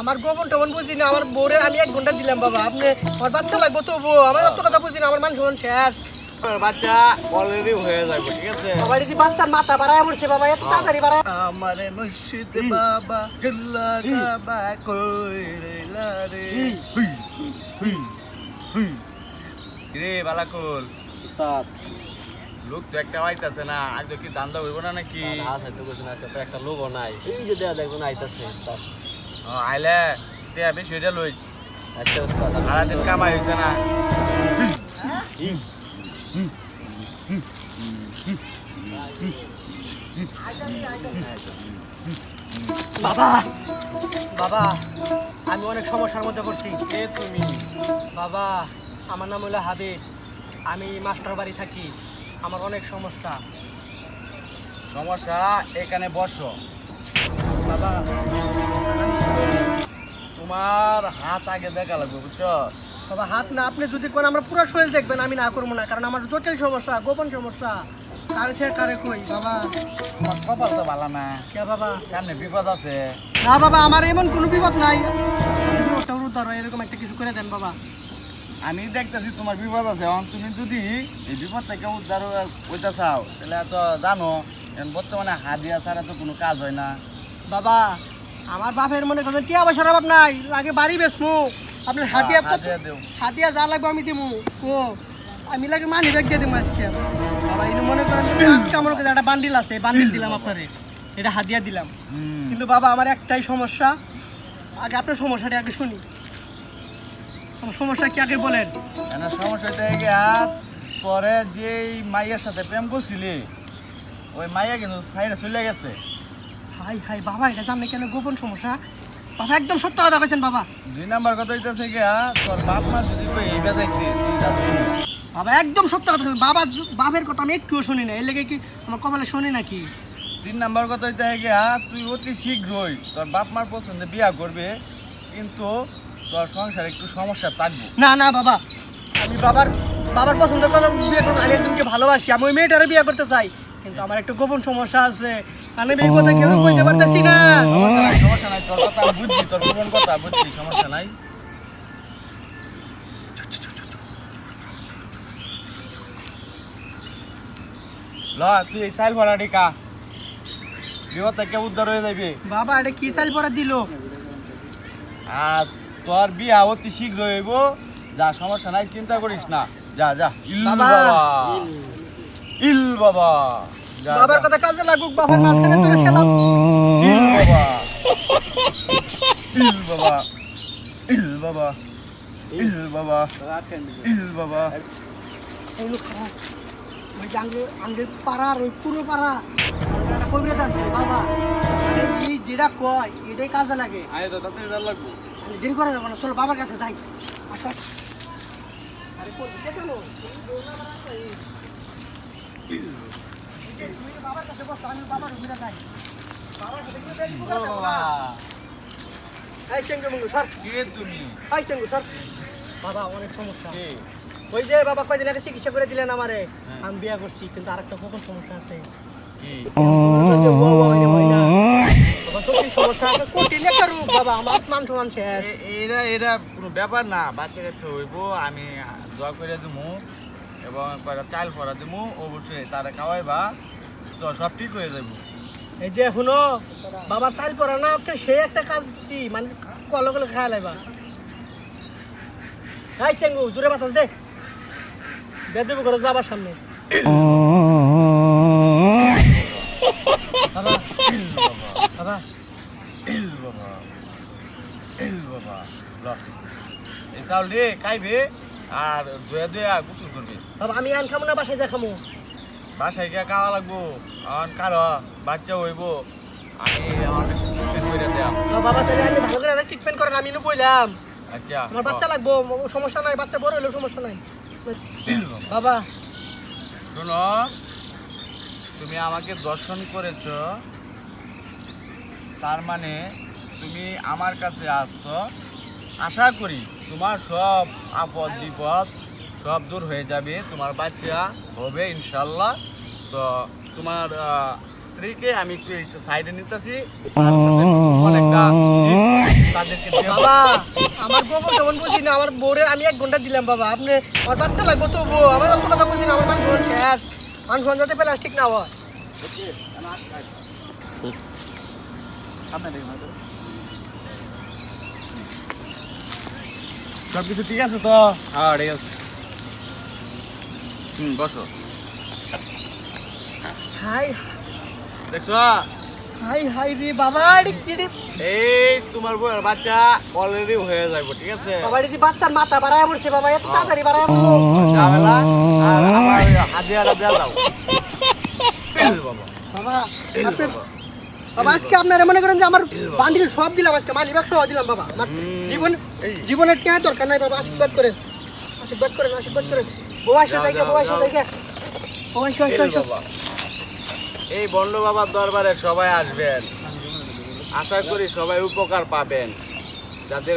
আমার গোপন টোপন বুঝি না আমার বউরে আমি এক ঘণ্টা দিলাম বাবা। আপনি আমার বাচ্চা লাগবো তো বউ। আমার অত কথা বুঝি না আমার মান সমান শেষ। বাচ্চা অলরেডি হয়ে যাবে ঠিক আছে? বাবা যদি বাচ্চার মাথা বাড়ায় পড়ছে বাবা? এত তাড়াতাড়ি বাড়ায়। আমারে মসজিদ বাবা গল্লা কাবা কইরা রে হুই হুই হুই রে বালাকুল? উস্তাদ। লোক তো একটা আইতাছে না আজ কি দান্দা হইব না নাকি? না একটা লোকও নাই। এই যে দেয়া দেখবেন আইতাছে উস্তাদ। ও, আইলে তে বেশি এটা লই। আচ্ছা উস্তাদ। সারাদিন কামাই না। বাবা বাবা আমি অনেক সমস্যার মধ্যে পড়ছি। কে তুমি? বাবা আমার নাম হলো হাবিব। আমি মাস্টার বাড়ি থাকি। আমার অনেক সমস্যা। সমস্যা এখানে বসো। বাবা তোমার হাত আগে দেখা লাগবে বুঝছ? বাবা হাত না আপনি যদি কোন আমরা পুরো শরীর দেখবেন আমি না করব না কারণ আমার জটিল সমস্যা গোপন সমস্যা। কারে থেকে কারে কই বাবা? তোমার কপাল তো ভালো না। কে বাবা? সামনে বিপদ আছে? না বাবা আমার এমন কোনো বিপদ নাই। এরকম একটা কিছু করে দেন বাবা। আমি দেখতেছি তোমার বিপদ আছে এখন তুমি যদি এই বিপদ থেকে উদ্ধার হইতে চাও তাহলে তো জানো বর্তমানে হাদিয়া ছাড়া তো কোনো কাজ হয় না। বাবা আমার বাপের মনে করেন টিয়া পয়সার অভাব নাই লাগে বাড়ি বেসমু আপনার হাতিয়া দেও হাতিয়া যা লাগবে আমি দিমু। ও আমি লাগে মানি ব্যাগ দিয়ে দিমু আজকে। বাবা এই মনে করেন কেমন করে একটা বান্ডিল আছে বান্ডিল দিলাম আপনারে। এটা হাতিয়া দিলাম। কিন্তু বাবা আমার একটাই সমস্যা। আগে আপনার সমস্যাটা আগে শুনি। সমস্যা কি আগে বলেন? সমস্যাটা সমস্যা হইতে পরে যে মাইয়ের সাথে প্রেম করছিলি ওই মাইয়া কিন্তু সাইডে চলে গেছে। হাই হাই বাবা এটা জানলে কেন গোপন সমস্যা? বাবা একদম সত্য কথা বলছেন বাবা। দুই নাম্বার কথা হইতেছে গিয়া তোর বাপ মা যদি কই এই বেজাইতে তুই। বাবা একদম সত্য কথা বলছেন। বাবা বাপের কথা আমি একটুও শুনি না এর লেগে কি আমার কপালে শুনি নাকি? তিন নাম্বার কথা হইতে গিয়া তুই অতি শীঘ্রই তোর বাপ মার পছন্দে বিয়া করবে কিন্তু তোর সংসারে একটু সমস্যা থাকব। না না বাবা। আমি বাবার বাবার পছন্দ করে বিয়ে করব আমি একজনকে ভালোবাসি। আমি ওই মেয়েটারে বিয়ে করতে চাই। কিন্তু আমার একটা গোপন সমস্যা আছে। আমি এই কথা কেউ কইতে পারতেছি না। সমস্যা নাই তোর কথা বুঝছি তোর গোপন কথা বুঝছি সমস্যা নাই। ল তুই এই সাইল ভরা ডিকা। বিপদ থেকে উদ্ধার হয়ে যাবি? বাবা এটা কি চাল পরে দিল? আর তোর বিয়া অতি শীঘ্র হইব। যা সমস্যা নাই চিন্তা করিস না। যা যা। ইল বাবা। ইল বাবা। বাবার কথা কাজে লাগুক বাবার মাঝখানে তুলে খেলাম ইল বাবা। ইল বাবা। ইল বাবা। ইল বাবা। ইল বাবা। ওই লোক খারাপ। ওই যে আঙ্গে আঙ্গে পাড়ার ওই পুরো পাড়া। কবিরাজ আছে বাবা। এই যেটা কয় এটাই কাজে লাগে। আয় তো তাতে যা লাগবো। আমি দেরি করে যাব না চলো বাবার কাছে যাই। আসো আরে কই কেন বাবা অনেক সমস্যা। ওই যে বাবা কয়দিন আগে চিকিৎসা করে দিলেন আমারে আমি বিয়া করছি কিন্তু আরেকটা কখন সমস্যা আছে। হয় হয় এরা এরা কোনো ব্যাপার না হইব আমি দোয়া করে দিমু। এবং কয়টা চাল পরা দিমু অবশ্যই তারা খাওয়াইবা তো সব ঠিক হয়ে যাব এই যে শুনো বাবা চাইল পড়া না তো সে একটা কাজ কি মানে কলো কলো খায় লাইবা এই চেঙ্গু জোরে বাতাস দে। বেদেব করস বাবার সামনে। বাবা। বাবা। ইল বাবা। ইল বাবা। এই চাউল দে খাইবে। আর ধুয়ে ধুয়ে গোসল করবে। বাবা আমি আন খামো না বাসায় যা খামো। বাসায় গিয়ে খাওয়া লাগবো। আর কার বাচ্চা হইব। আমি আমার ট্রিটমেন্ট করে দেয়া বাবা তাহলে আমি ভালো করে ট্রিটমেন্ট করেন আমি নো বললাম আচ্ছা। আমার বাচ্চা লাগবো সমস্যা নাই বাচ্চা বড় হলেও সমস্যা নাই। বাবা। শোনো তুমি আমাকে দর্শন করেছ। তার মানে তুমি আমার কাছে আসছো। আশা করি তোমার সব আপদ বিপদ সব দূর হয়ে যাবে তোমার বাচ্চা হবে ইনশাল্লাহ তো তোমার স্ত্রীকে আমি একটু সাইডে নিতেছি বাবা আমার গোবর যেমন বুঝি না আমার বোরে আমি এক ঘণ্টা দিলাম বাবা। আপনি আমার বাচ্চা লাগবে তো বউ আমার অত কথা বুঝি না আমার মানুষ শেষ। মানুষ যাতে প্লাস্টিক না হয়। সব কিছু ঠিক আছে তো? হ্যাঁ ঠিক আছে। হুম বসো। হাই। দেখছ? হাই হাই রে বাবা এটা কি রে? এই তোমার বউয়ের বাচ্চা অলরেডি হয়ে যাবে ঠিক আছে? বাবা এটা দি বাচ্চার মাথা বাড়ায় পড়ছে বাবা এত তাড়াতাড়ি বাড়ায় পড়ল ঝামেলা? আর আমার দেওয়া দাও। বাবা বাবা। বাবা আজকে আপনারা মনে করেন যে আমার বান্ডিল সব দিলাম আজকে মালি ব্যাগ সহ দিলাম বাবা। আমার জীবন জীবনের কেন দরকার নাই বাবা আশীর্বাদ করেন আশীর্বাদ করেন আশীর্বাদ করেন এই বন্ড বাবার দরবারে সবাই আসবেন। আশা করি সবাই উপকার পাবেন। যাদের